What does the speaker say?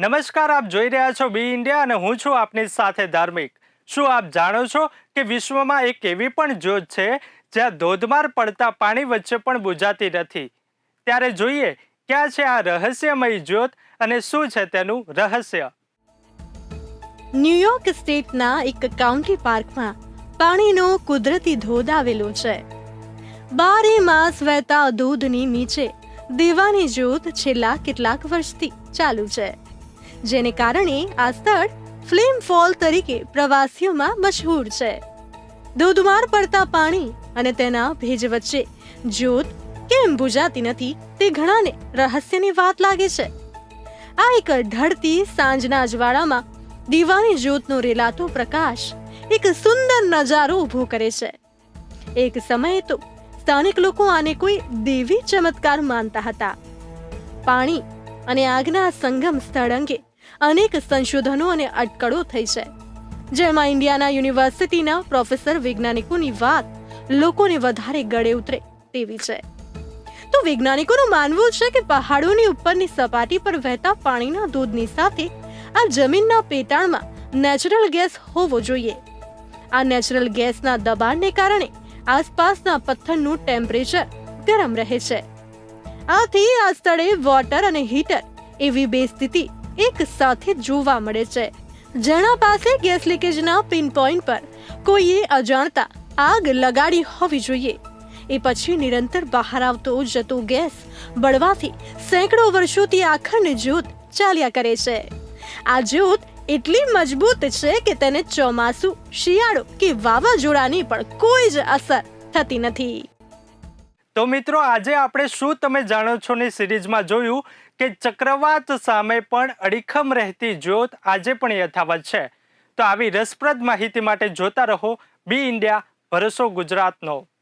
નમસ્કાર, આપ જોઈ રહ્યા છો બી ઇન્ડિયા અને હું છું આપની સાથે ધાર્મિક. શું આપ જાણો છો કે વિશ્વમાં એક એવી પણ જ્યોત છે જ્યાં ધોધમાર પડતા પાણી વચ્ચે પણ બુઝાતી નથી? ત્યારે જોઈએ, ક્યાં છે આ રહસ્યમય જ્યોત અને શું છે તેનું રહસ્ય? ન્યુયોર્ક સ્ટેટના એક કાઉન્ટી પાર્કમાં પાણીનો કુદરતી ધોધ આવેલો છે. બારે માસ વહેતા ધોધની નીચે દીવાની જ્યોત છેલ્લા કેટલાક વર્ષથી ચાલુ છે. જેને કારણે આ સ્થળ ફ્લેમ ફોલ તરીકે પ્રવાસીઓમાં મશહૂર છે. ધોધમાર પડતા પાણી અને તેના ભેજ વચ્ચે જ્યોત કેમ બુજાતી નથી તે ઘણાને રહસ્યની વાત લાગે છે. આ એક ઢળતી સાંજના અજવાળામાં દીવાની જ્યોતનો રેલાતો પ્રકાશ એક સુંદર નજારો ઊભો કરે છે. એક સમયે તો સ્થાનિક લોકો આને કોઈ દેવી ચમત્કાર માનતા હતા. પાણી અને આગના સંગમ સ્થળ અંગે અનેક સંશોધનો અને અટકળો થઈ છે. જેમાં ઇન્ડિયાના યુનિવર્સિટીના પ્રોફેસર વૈજ્ઞાનિકોની વાત લોકોને વધારે ગળે ઉતરે તેવી છે. તો વૈજ્ઞાનિકોનું માનવું છે કે પહાડોની ઉપરની સપાટી પર વહેતા પાણીના દૂધની સાથે આ જમીનના પેટાળમાં નેચરલ ગેસ હોવો જોઈએ. આ નેચરલ ગેસના દબાણને કારણે આસપાસના પથ્થરનું ટેમ્પરેચર ગરમ રહે છે. આથી આ સ્થળે વોટર અને હીટર એવી બે સ્થિતિ એક સાથે જોવા મળે છે. જેના પાસે ગેસ લીકેજના પિન પોઈન્ટ પર કોઈએ અજાણતા આગ લગાડી હોવી જોઈએ. એ પછી નિરંતર બહાર આવતો જતો ગેસ બળવાથી સેંકડો વર્ષોથી આખંડ જ્યોત ચાલ્યા કરે છે. આ જ્યોત એટલી મજબૂત છે કે તેને ચોમાસું, શિયાળો કે વાવાઝોડાની પણ કોઈ જ અસર થતી નથી. તો મિત્રો, આજે આપણે શું તમે જાણો છો ની સિરીઝમાં જોયું કે ચક્રવાત સામે પણ અડીખમ રહેતી જ્યોત આજે પણ યથાવત છે. તો આવી રસપ્રદ માહિતી માટે જોતા રહો બી ઇન્ડિયા, ભરોસો ગુજરાતનો.